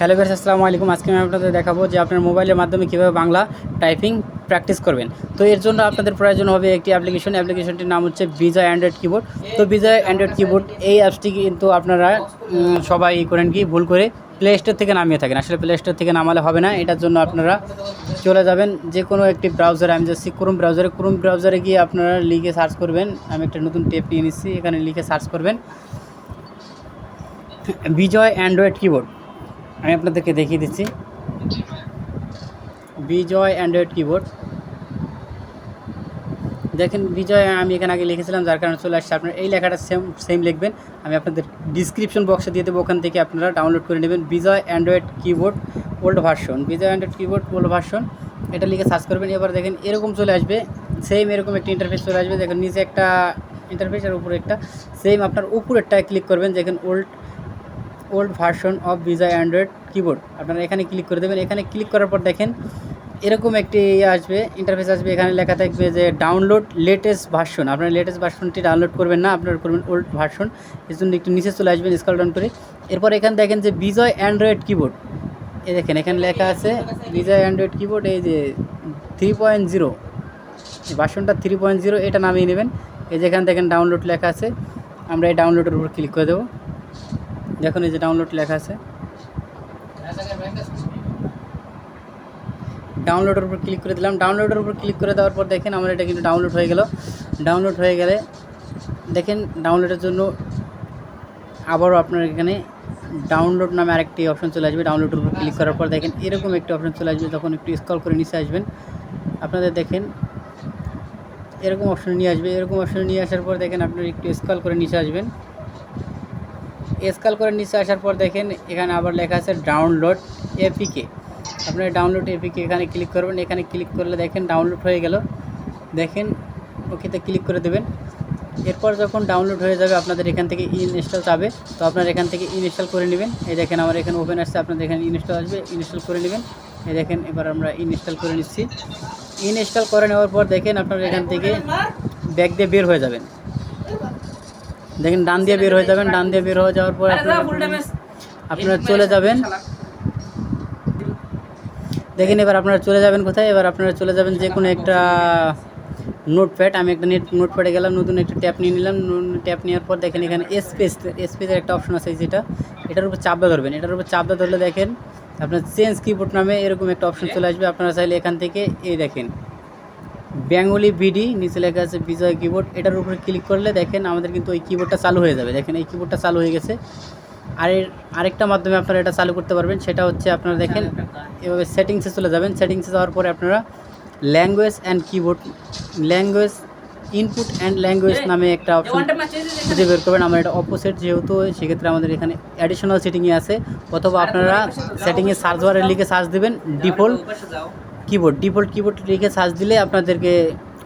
Hello base আসসালামু আলাইকুম। আজকে আমি আপনাদের দেখাবো যে আপনার মোবাইলের মাধ্যমে কীভাবে বাংলা টাইপিং প্র্যাকটিস করবেন। তো এর জন্য আপনাদের প্রয়োজন হবে একটি অ্যাপ্লিকেশন। অ্যাপ্লিকেশনটির নাম হচ্ছে বিজয় অ্যান্ড্রয়েড কিবোর্ড। তো বিজয় অ্যান্ড্রয়েড কিবোর্ড, এই অ্যাপসটি কিন্তু আপনারা সবাই করেন কি, ভুল করে প্লে স্টোর থেকে নামিয়ে থাকেন। আসলে প্লে স্টোর থেকে নামালে হবে না। এটার জন্য আপনারা চলে যাবেন যে কোনো একটি ব্রাউজারে আমি যাচ্ছি ক্রোম ব্রাউজারে ক্রোম ব্রাউজারে গিয়ে আপনারা লিখে সার্চ করবেন। আমি একটা নতুন টেপ নিয়ে নিচ্ছি। এখানে লিখে সার্চ করবেন। Bijoy Android keyboard. আমি আপনাদেরকে দেখিয়ে দিচ্ছি। Bijoy Android keyboard. দেখেন, বিজয়, আমি এখানে আগে লিখেছিলাম, যার কারণে চলে আসছে। আপনার এই লেখাটা সেম সেম লিখবেন। আমি আপনাদের ডিসক্রিপশন বক্সে দিয়ে দেবো, ওখান থেকে আপনারা ডাউনলোড করে নেবেন Bijoy Android keyboard old version Bijoy Android keyboard old version এটা লিখে সার্চ করবেন। এবার দেখেন, এরকম চলে আসবে সেম এরকম একটা ইন্টারফেস চলে আসবে। দেখেন, নিচে একটা ইন্টারফেস আর উপরে একটা। সেম আপনার উপরেরটায় ক্লিক করবেন। দেখেন old old version of Bijoy android keyboard. আপনারা এখানে ক্লিক করে দেবেন। এখানে ক্লিক করার পর দেখেন, এরকম একটি আসবে ইন্টারফেস আসবে। এখানে লেখা থাকবে যে ডাউনলোড লেটেস্ট ভার্সন আপনার লেটেস্ট ভার্সনটি ডাউনলোড করবেন না, আপনারা করবেন ওল্ড ভার্সন এর জন্য একটু নিচে চলে আসবেন স্কল ডাউন করে। এরপর এখানে দেখেন যে, বিজয় অ্যান্ড্রয়েড কিবোর্ড। এই দেখেন, এখানে লেখা আছে, বিজয় অ্যান্ড্রয়েড কিবোর্ড, এই যে থ্রি পয়েন্ট জিরো ভার্সনটা থ্রি পয়েন্ট জিরো এটা নামিয়ে নেবেন। এই যেখানে দেখেন ডাউনলোড লেখা আছে। আমরা এই ডাউনলোডের উপর ক্লিক করে দেবো। দেখুন এই যে ডাউনলোড লেখা আছে। ডাউনলোডের উপর ক্লিক করে দিলাম। ডাউনলোডের উপর ক্লিক করে দেওয়ার পর দেখেন আমার এটা কিন্তু ডাউনলোড হয়ে গেল। ডাউনলোড হয়ে গেলে দেখেন ডাউনলোডের জন্য আবারও আপনার এখানে ডাউনলোড নামে আরেকটি অপশন চলে আসবে। ডাউনলোডের উপর ক্লিক করার পর দেখেন এরকম একটি অপশন চলে আসবে তখন একটু স্ক্রল করে নিচে আসবেন। আপনাদের দেখেন এরকম অপশন নিয়ে আসবে। এরকম অপশন নিয়ে আসার পর দেখেন আপনারা একটু স্ক্রল করে নিচে আসবেন। স্কাল করে নিচে আসার পর দেখেন, এখানে আবার লেখা আছে ডাউনলোড এপিকে আপনারা ডাউনলোড এপিকে এখানে ক্লিক করবেন। এখানে ক্লিক করলে দেখেন ডাউনলোড হয়ে গেল। দেখেন ওকেতে ক্লিক করে দেবেন। এরপর যখন ডাউনলোড হয়ে যাবে, আপনাদের এখান থেকে ইনস্টল যাবে। তো আপনারা এখান থেকে ইনস্টল করে নেবেন। এই দেখেন, আমার এখানে ওপেন আসছে, আপনাদের এখানে ইনস্টল আসবে। ইনস্টল করে নেবেন। এই দেখেন, এবার আমরা ইনস্টল করে নিচ্ছি। ইনস্টল করে নেওয়ার পর দেখেন, আপনারা এখান থেকে ব্যাগ দিয়ে বের হয়ে যাবেন। দেখেন ডান দিয়ে বের হয়ে যাবেন ডান দিয়ে বের হয়ে যাওয়ার পর আপনারা আপনারা চলে যাবেন। দেখেন এবার আপনারা চলে যাবেন কোথায়? এবার আপনারা চলে যাবেন যে কোনো একটা নোটপ্যাড। আমি একটা নেট নোটপ্যাডে গেলাম নতুন একটা ট্যাপ নিয়ে নিলাম। ট্যাপ নেওয়ার পর দেখেন এখানে স্পেস স্পেসের একটা অপশন আছে যেটা। এটার উপর চাপটা ধরবেন। এটার উপর চাপটা ধরলে দেখেন আপনার চেঞ্জ কিবোর্ড নামে এরকম একটা অপশন চলে আসবে। আপনারা চাইলে এখান থেকে এই দেখেন। বেঙ্গলি বিডি নিচে লেখা আছে বিজয় কিবোর্ড এটার উপরে ক্লিক করলে দেখেন আমাদের কিন্তু ওই কিবোর্ডটা চালু হয়ে যাবে। দেখেন এই কিবোর্ডটা চালু হয়ে গেছে। আর আরেকটা মাধ্যমে আপনারা এটা চালু করতে পারবেন সেটা হচ্ছে আপনারা দেখেন এভাবে সেটিংসে চলে যাবেন। সেটিংসে যাওয়ার পরে আপনারা language and keyboard language input and language নামে একটা অপশন খুঁজে বের করবেন। আমার এটা অপোজিট যেহেতু সেক্ষেত্রে আমাদের এখানে অ্যাডিশনাল সেটিংয়ে আছে। অথবা আপনারা সেটিংয়ে সার্চ বারে লিখে সার্চ দেবেন ডিফল্ট কিবোর্ড ডিফল্ট কিবোর্ড লিখে সার্চ দিলে আপনাদেরকে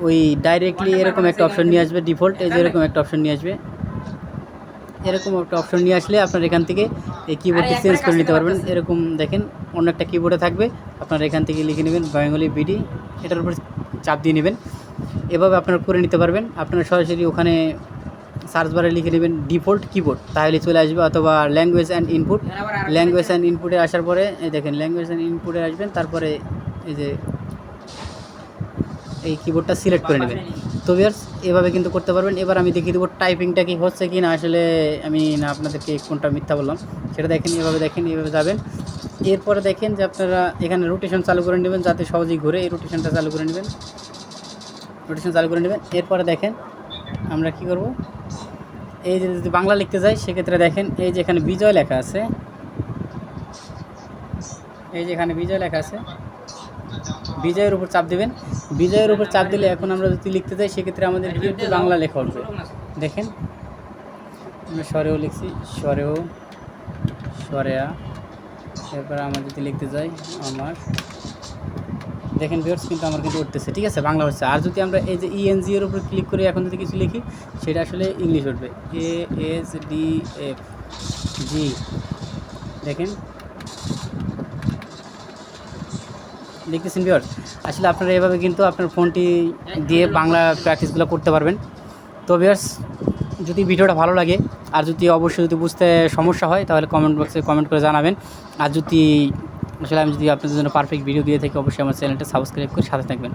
ওই ডাইরেক্টলি এরকম একটা অপশন নিয়ে আসবে ডিফল্ট এই যে এরকম একটা অপশন নিয়ে আসবে। এরকম একটা অপশন নিয়ে আসলে আপনার এখান থেকে এই কিবোর্ডটি চেঞ্জ করে নিতে পারবেন। এরকম দেখেন অন্য একটা কিবোর্ডে থাকবে। আপনার এখান থেকে লিখে নেবেন বেঙ্গলি বিডি এটার উপর চাপ দিয়ে নেবেন। এভাবে আপনারা করে নিতে পারবেন। আপনারা সরাসরি ওখানে সার্চ বারে লিখে নেবেন ডিফল্ট কিবোর্ড তাহলে চলে আসবে। অথবা language and input language and ইনপুটে আসার পরে দেখেন ল্যাঙ্গুয়েজ অ্যান্ড ইনপুটে আসবেন তারপরে এই যে এই কিবোর্ডটা সিলেক্ট করে নেবেন। তো ভিউয়ার্স এভাবে কিন্তু করতে পারবেন। এবার আমি দেখিয়ে দেবো টাইপিংটা কি হচ্ছে কি না আসলে আমি না আপনাদেরকে কোনটা মিথ্যা বললাম। সেটা দেখেন, এভাবে দেখেন, এভাবে যাবেন। এরপরে দেখেন যে আপনারা এখানে রোটেশন চালু করে নেবেন যাতে সহজেই ঘুরে এই রোটেশনটা চালু করে নেবেন। রোটেশন চালু করে নেবেন। এরপরে দেখেন আমরা কি করব? এই যে যদি বাংলা লিখতে যাই, সেক্ষেত্রে দেখেন এই যে এখানে বিজয় লেখা আছে। এই যে এখানে বিজয় লেখা আছে। বিজয়ের উপর চাপ দেবেন। বিজয়ের উপর চাপ দিলে এখন আমরা যদি লিখতে যাই সেক্ষেত্রে আমাদের কিন্তু বাংলা লেখা উঠবে। দেখেন। আমরা স্বরেও লিখছি স্বরেও স্বরেয়া। এরপর আমরা যদি লিখতে যাই আমার। দেখেন বিয়ার্স কিন্তু আমার কিন্তু উঠতেছে ঠিক আছে? বাংলা হচ্ছে। আর যদি আমরা এই যে ইএনজি এর উপর ক্লিক করে এখন যদি কিছু লিখি সেটা আসলে ইংলিশ উঠবে। A S D F G দেখেন দেখতেছেন বিয়ার আসলে আপনারা এভাবে কিন্তু আপনার ফোনটি দিয়ে বাংলা প্র্যাকটিসগুলো করতে পারবেন। তো বিয়ার্স যদি ভিডিওটা ভালো লাগে, আর যদি অবশ্যই যদি বুঝতে সমস্যা হয়, তাহলে কমেন্ট বক্সে কমেন্ট করে জানাবেন। আর যদি, আসলে আমি যদি আপনাদের জন্য পারফেক্ট ভিডিও দিয়ে থাকি, অবশ্যই আমার চ্যানেলটা সাবস্ক্রাইব করে সাথে থাকবেন।